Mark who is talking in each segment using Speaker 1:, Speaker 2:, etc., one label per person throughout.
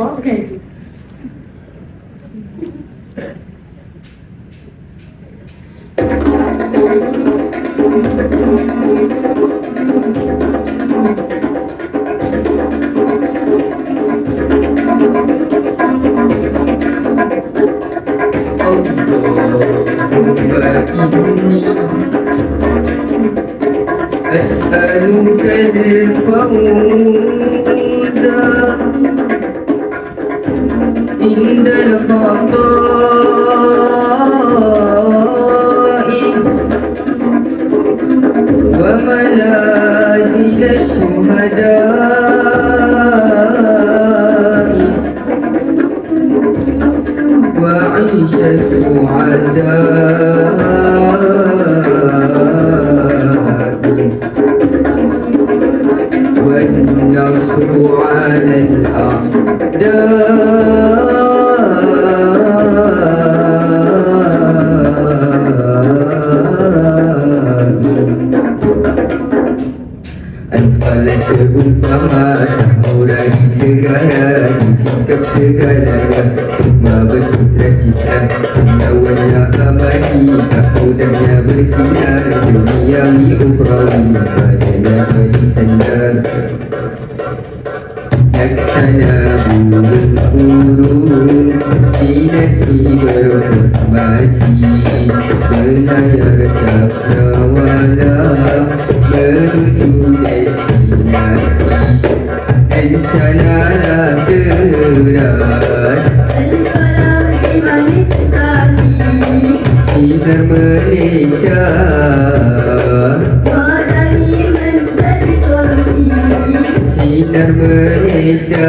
Speaker 1: complicated. أسألك الفوز الخطاء الشهداء وعيش السعداء والنصر على الأعداء Sempurna di segala Di sikap segalanya Semua bercitra-citra Penyawannya abadi Kapudanya bersinar Duniawi ukhrawi Padanya jadi sandar Laksana burung urung Sinati berformasi Melayar cakrawala Menuju Rencanalah keras
Speaker 2: Al-Falah dimanifestasi
Speaker 1: Sinar Malaysia.
Speaker 2: Wadani menjadi solusi
Speaker 1: Sinar Malaysia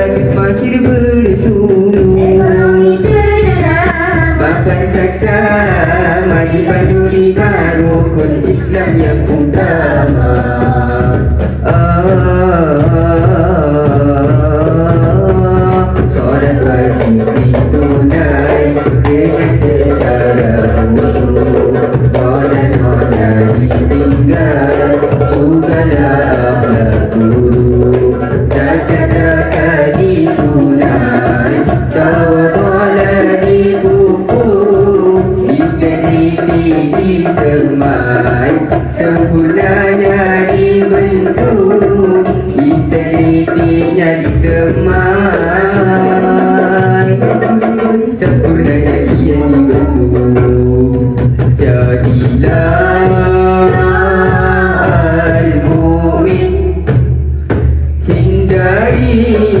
Speaker 1: Saksa Mari pandu lima rukun Islam yang utama. Ah, Solat sempurna dari bentuk Diteliti nyari semai Sempurnanya dia dibentuk Jadilah al-mu'min Hindari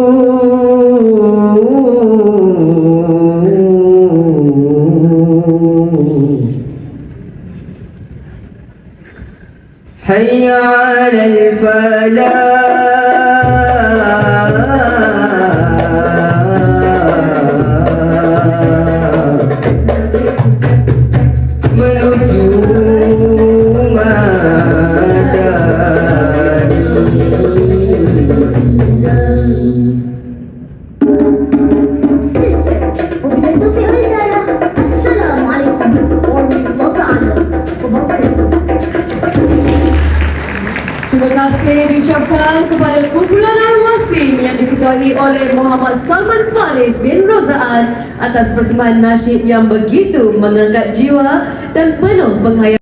Speaker 1: حي على الفلاح menuju madani
Speaker 3: Kasih diucapkan kepada kumpulan arwah Musim yang diketuai oleh Muhammad Salman Faris bin Rozaan atas persembahan nasyid yang begitu mengangkat jiwa dan penuh penghayatan.